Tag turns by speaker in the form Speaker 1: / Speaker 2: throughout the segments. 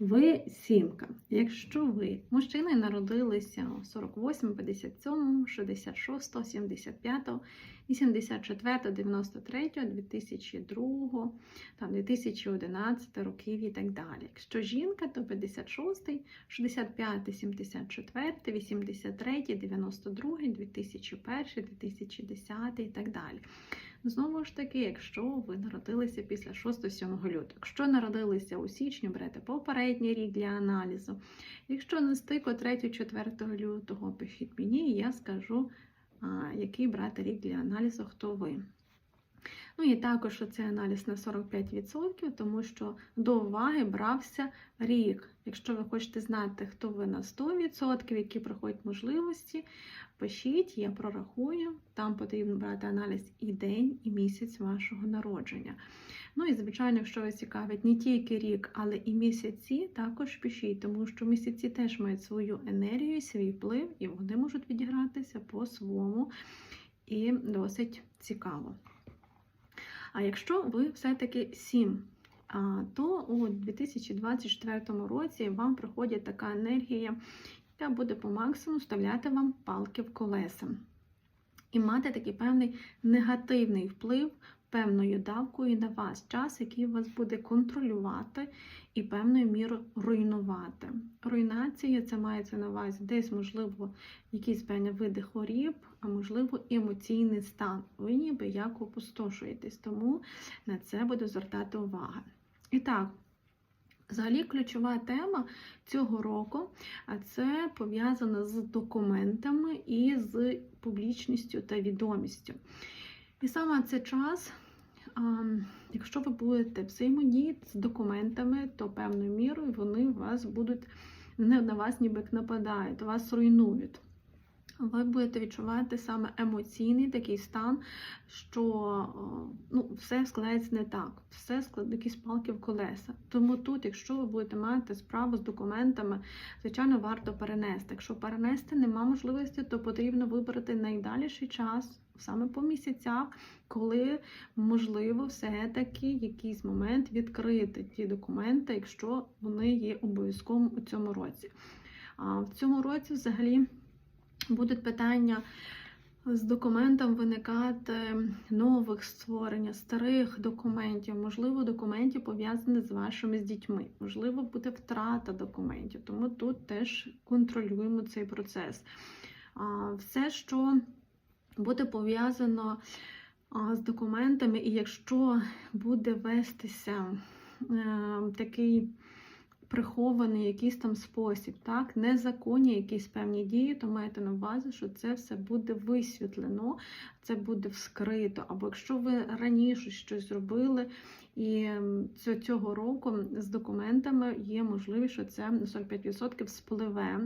Speaker 1: Ви сімка. Якщо ви мужчини народилися у 48, 57, 66, 75, 84, 93, 2002, там 2011 років і так далі. Якщо жінка, то 56, 65, 74, 83, 92, 2001, 2010 і так далі. Знову ж таки, якщо ви народилися після 6-7 лютого, якщо народилися у січні, берете попередній рік для аналізу. Якщо не стику 3-4 лютого, пишіть мені, і я скажу, який брати рік для аналізу, хто ви. Ну і також цей аналіз на 45%, тому що до уваги брався рік. Якщо ви хочете знати, хто ви на 100%, які проходять можливості, пишіть, я прорахую. Там потрібно брати аналіз і день, і місяць вашого народження. Ну і, звичайно, якщо вас цікавить не тільки рік, але і місяці, також пишіть, тому що місяці теж мають свою енергію, свій вплив, і вони можуть відігратися по-своєму і досить цікаво. А якщо ви все-таки 7, то у 2024 році вам приходить така енергія, яка буде по максимуму вставляти вам палки в колеса. І мати такий певний негативний вплив певною давкою на вас, час, який вас буде контролювати і певною мірою руйнувати. Руйнація це мається на увазі десь, можливо, якісь певні види хворіб, а можливо, емоційний стан. Ви ніби як опустошуєтесь, тому на це буду звертати увагу. І так. Взагалі, ключова тема цього року це пов'язана з документами і з публічністю та відомістю. І саме цей час, якщо ви будете взаємодіяти з документами, то певною мірою вони вас будуть не на вас ніби нападають, вас руйнують. Ви будете відчувати саме емоційний такий стан, що ну, все складається не так, все складає якісь палки в колеса. Тому тут, якщо ви будете мати справу з документами, звичайно, варто перенести. Якщо перенести нема можливості, то потрібно вибрати найдаліший час, саме по місяцях, коли можливо все-таки якийсь момент відкрити ті документи, якщо вони є обов'язковим у цьому році. А в цьому році взагалі будуть питання з документом виникати нових створення, старих документів, можливо, документів пов'язаних з вашими з дітьми, можливо, буде втрата документів, тому тут теж контролюємо цей процес. Все, що буде пов'язано з документами, і якщо буде вестися е, такий прихований якийсь там спосіб, так, незаконні якісь певні дії, то маєте на увазі, що це все буде висвітлено, це буде вскрито. Або якщо ви раніше щось зробили, і цього року з документами є можливість, що це 45% спливе.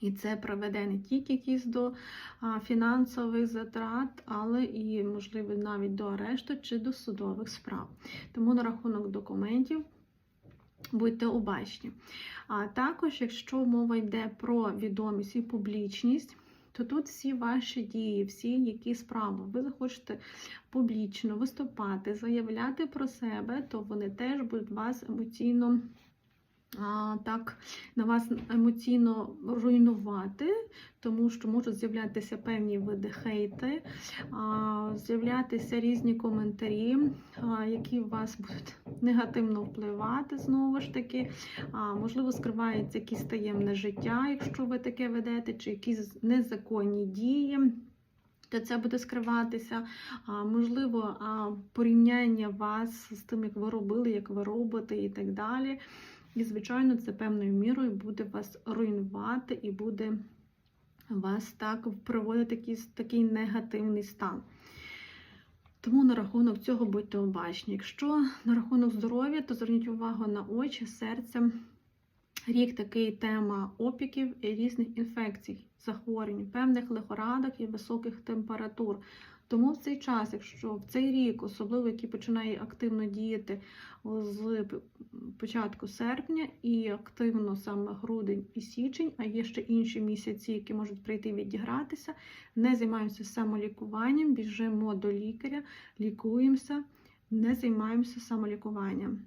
Speaker 1: І це приведе не тільки якісь до фінансових затрат, але і, можливо, навіть до арешту чи до судових справ. Тому на рахунок документів Будьте обачні. А також, якщо мова йде про відомість і публічність, то тут всі ваші дії, всі які справи, ви захочете публічно виступати, заявляти про себе, то вони теж будуть вас емоційно так на вас емоційно руйнувати, тому що можуть з'являтися певні види хейти, з'являтися різні коментарі, які вас будуть негативно впливати, знову ж таки. Можливо, скривається якесь таємне життя, якщо ви таке ведете, чи якісь незаконні дії. То це буде скриватися, а, можливо, а, порівняння вас з тим, як ви робили, як ви робите, і так далі. І, звичайно, це певною мірою буде вас руйнувати і буде вас так приводити якийсь такий негативний стан. Тому на рахунок цього будьте обачні. Якщо на рахунок здоров'я, то зверніть увагу на очі, серце. Рік такий тема опіків і різних інфекцій, захворювань, певних лихорадок і високих температур. Тому в цей час, якщо в цей рік, особливо який починає активно діяти з початку серпня і активно саме грудень і січень, а є ще інші місяці, які можуть прийти відігратися, не займаємося самолікуванням, біжимо до лікаря, лікуємося, не займаємося самолікуванням.